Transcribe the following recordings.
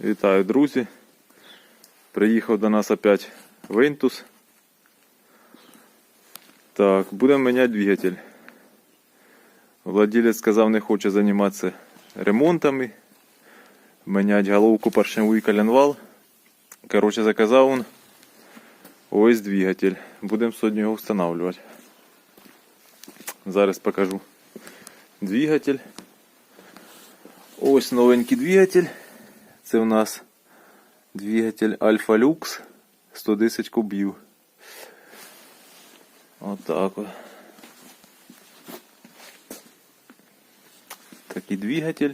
Вітаю, друзі. Приїхав до нас опять Винтус. Так, будемо міняти двигатель. Владелець сказав, не хоче займатися ремонтами. Міняти головку поршневу і коленвал. Короче, заказав он ось двигатель. Будемо сьогодні його встановлювати. Зараз покажу двигатель. Ось новенький двигатель. Це у нас двигатель Альфа Люкс 110 кубів. Отак от. Такий двигатель.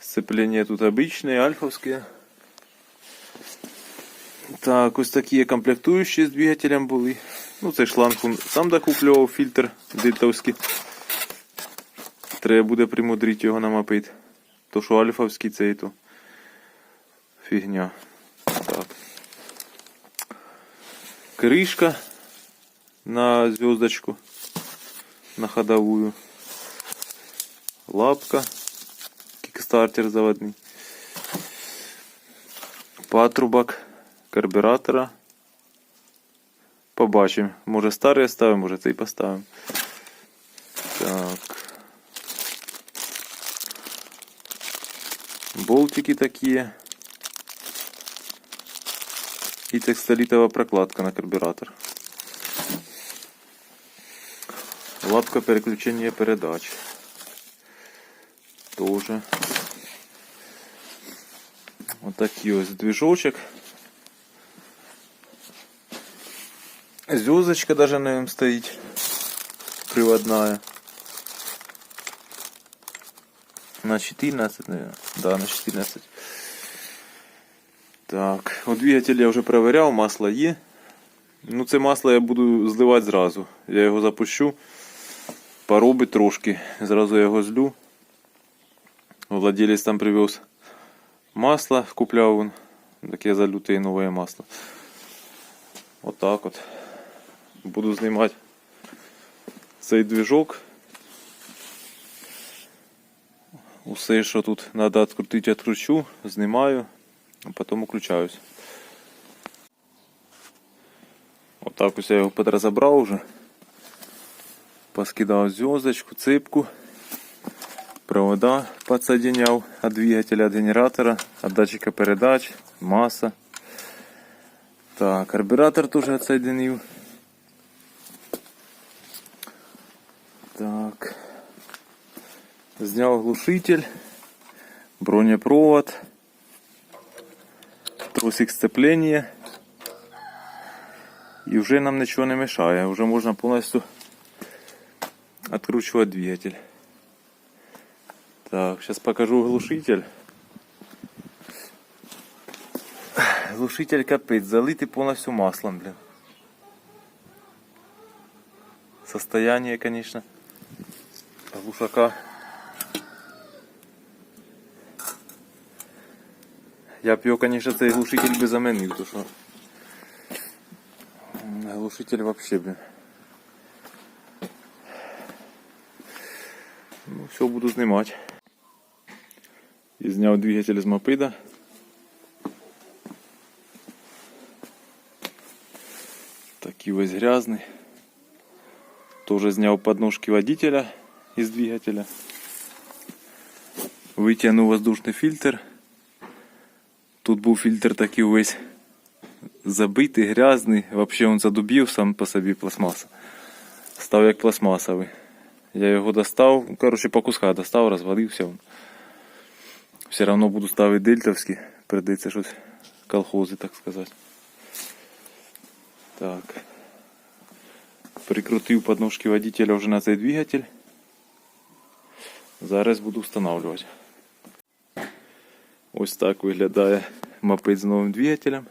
Сцепление тут обычное, альфовське. Так, ось такі комплектуючі з двигателем були. Ну, цей шланг сам докуплював фільтр дельтовський. Треба буде примудрити його намапити. То що альфовський цей то фігня. Так. Кришка на звездочку. На ходовую. Лапка. Кикстартер заводний. Патрубок карбюратора. Побачимо. Може старий ставимо, може цей поставимо. Так. Болтики такие. И текстолитовая прокладка на карбюратор. Лапка переключения передач. Тоже. Вот такие вот движочек. Звездочка даже на нем стоит. Приводная. На 14, наверное. Да, на 14. Так, у двигатель я вже перевіряв, масло є. Ну, це масло я буду зливати зразу. Я його запущу. Поробить трошки. Зразу я його злю. Владелець там привез масло, купляв він. Так я залю нове масло. Отак от. Буду знімати цей движок. Усе, що тут треба відкрутити, відкручу, знімаю, а потім включаюсь. Отак ось я його підрозібрав вже. Поскидав зв'язочку, ципку, провода підсоединяв від двигателя, від генератора, від датчика передач, маса. Так, карбюратор теж відсоединив. Так. Зняв глушитель, бронепровод, тросик сцепления. І вже нам нічого не мешає, вже можна повністю відкручувати двигатель. Так, зараз покажу глушитель. Глушитель капець, залитий повністю маслом, блин. Состояние, конечно, глушака. Я б його, конечно, цей глушитель би заменив, то що м, глушитель вообще, блин. Ну, все буду знімати. І зняв двигатель з мопеда. Такий весь грязний. Тоже зняв подножки водителя із двигателя. Витягнув воздушний фільтр. Тут був фільтр такий весь забитий, грязний. Взагалі він задубів сам по собі пластмаса. Став як пластмасовий. Я його достав, коротше по кусках достав, розвалився. Все одно буду ставити дельтовський. Придеться щось колхози, так сказати. Так. Прикрутив подножки водителя вже на цей двигатель. Зараз буду встановлювати. Ось так виглядає мопед з новим двигателем.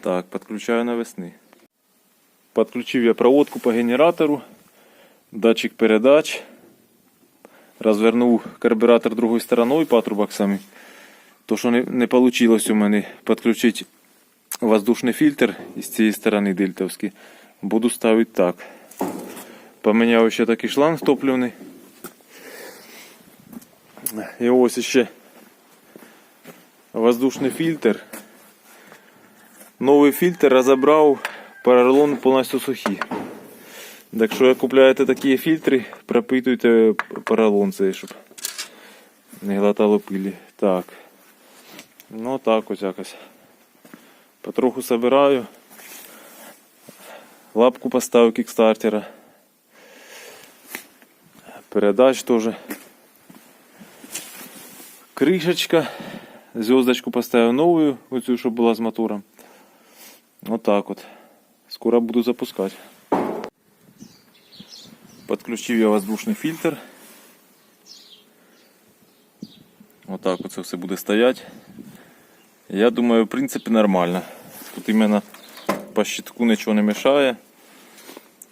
Так, подключаю навесни. Подключив я проводку по генератору, датчик передач, Розвернув карбюратор другою стороною патрубок самі. То, що не, не вийшло у мене підключити воздушний фільтр із цієї сторони дельтовський, буду ставити так. Поміняв ще такий шланг топливний. І ось ще воздушний фільтр. Новий фільтр розібрав, поролон повністю сухий. Так що, як купляєте такі фільтри, пропитуйте поролон цей, щоб не глотало пилі. Так. Ну так ось якось. Потроху собираю. Лапку поставив кікстартера. Передач тоже. Кришечка. Звездочку поставив новую, оцю, щоб була з мотором. Вот так вот. Скоро буду запускать. Подключив я воздушний фільтр. Вот так це все буде стоять. Я думаю, в принципі, нормально. Тут іменно по щитку нічого не мешає.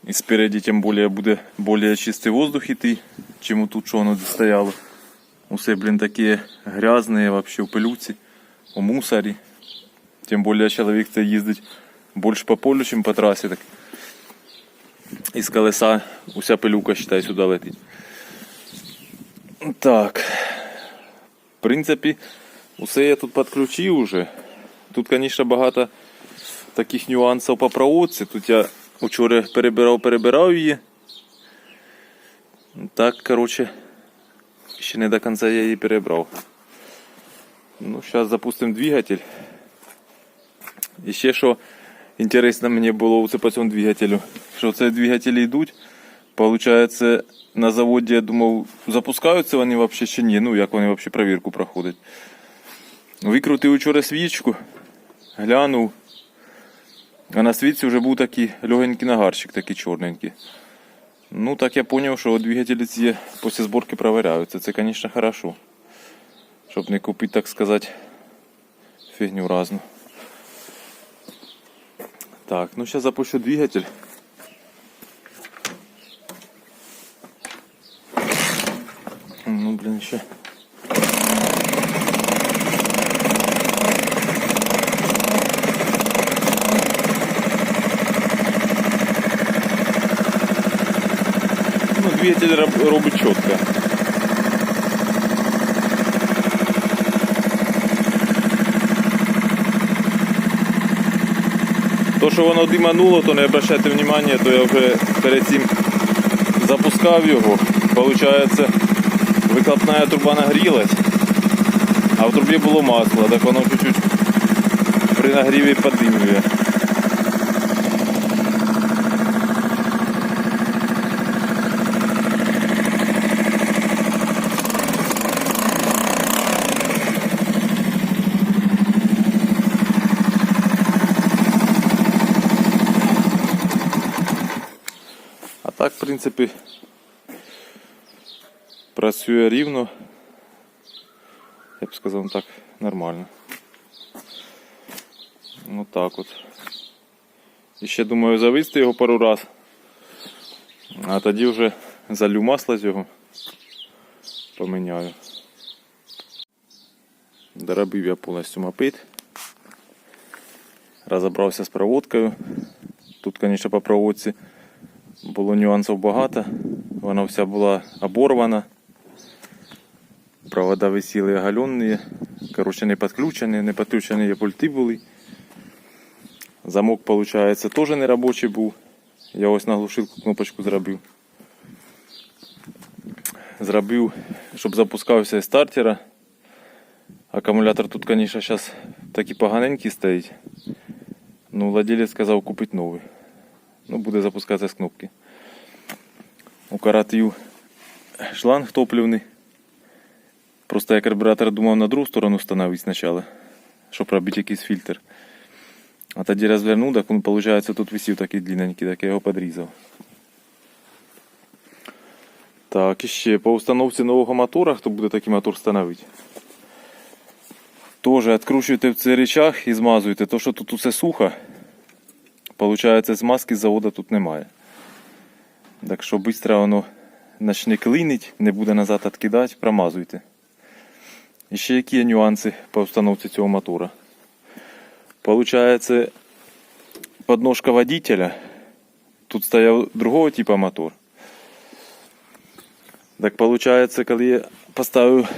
І спереді тим більше буде більш чистий воздух іти, чим тут, що воно стояло. Усе, блін, такі грязні, вообще в пилюці, у мусорі. Тим більше чоловік це їздить більше по полю, ніж по трасі. Так. Із колеса уся пилюка, считай, сюди летить. Так. В принципі, усе я тут підключив уже. Тут, звісно, багато таких нюансів по проводці. Тут я вчора перебирав, перебирав її. Так, коротше, ще не до кінця я її перебрав. Ну, зараз запустимо двигатель. І ще що інтересно мені було це по цьому двигателю. Що це двигателі йдуть. Получається, на заводі я думав, запускаються вони взагалі чи ні. Ну, як вони взагалі перевірку проходять. Викрутив вчора свічку, глянув. А на світці вже був такий легенький нагарчик, такий чорненький. Ну, так я зрозумів, що двигателі ці після зборки перевіряються. Це, звісно, хорошо. Щоб не купити, так сказати, фігню разну. Так, ну зараз запущу двигатель. Ну, блин, еще. Ну, двигатель роб- робить То, що воно димануло, то не обращайте внимання, то я вже перед цим запускав його. Получається, викладна труба нагрілась, а в трубі було масло, так воно чуть-чуть при нагріві подимлює. Так, в принципі, працює рівно. Я б сказав ну так, нормально. Ну так от. І ще думаю завести його пару раз. А тоді вже залю масло з його. Поміняю. Доробив я повністю мопед. Розібрався з проводкою. Тут, звісно, по проводці було нюансів багато. Вона вся була оборвана. Провода висіли оголенні. Коротше, не підключені, не підключені пульти були. Замок, виходить, теж не робочий був. Я ось на глушилку кнопочку зробив. Зробив, щоб запускався із стартера. Акумулятор тут, звісно, зараз такий поганенький стоїть. Ну, владелець сказав купити новий. Ну, буде запускатися з кнопки. Укоротив шланг топливний. Просто я карбюратор думав на другу сторону встановити спочатку, щоб робити якийсь фільтр. А тоді розвернув, так він, виходить, тут висів такий длинненький, так я його підрізав. Так, ще по установці нового мотора, хто буде такий мотор встановити. Тоже відкручуєте в цей речах і змазуєте. То, що тут усе сухо, Получається, змазки з заводу тут немає. Так що швидко воно почне клинить, не буде назад відкидати, промазуйте. І ще які нюанси по установці цього мотора. Получається, подножка водителя. Тут стояв другого типу мотор. Так получается, коли я поставив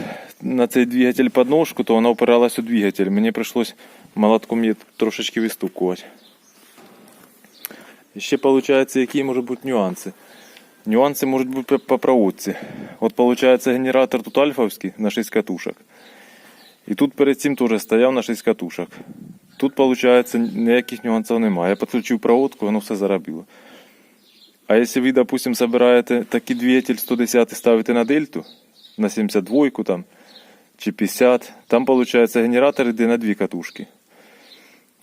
на цей двигатель подножку, то вона опиралась у двигатель. Мені прийшлось молотком її трошечки вистукувати. І ще виходить, які можуть бути нюанси. Нюанси можуть бути по проводці. От виходить, генератор тут альфовський на 6 катушок. І тут перед цим теж стояв на 6 катушок. Тут, виходить, ніяких нюансів немає. Я підключив проводку, воно все заробило. А если вы, допустим, собираете такий двигатель 110 ставите на дельту, на 72 там, чи 50, там виходить генератор йде на дві катушки.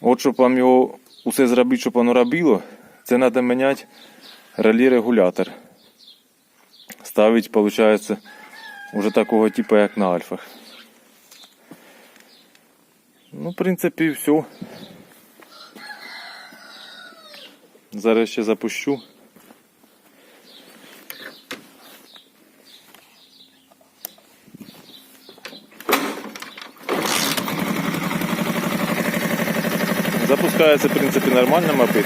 От щоб вам його усе зробити, щоб воно робило, це треба міняти релі-регулятор. Ставить, виходить, уже такого типу, як на альфах. Ну, в принципі, все. Зараз ще запущу. Запускається, в принципі, нормально мопед.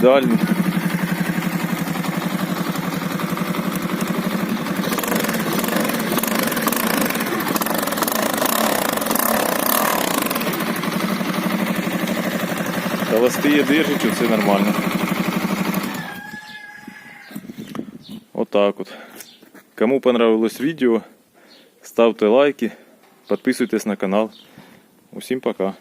Ближній, дальній. Холостые держите, все нормально. Вот так вот. Кому понравилось видео, ставте лайки, подписывайтесь на канал. Усім пока.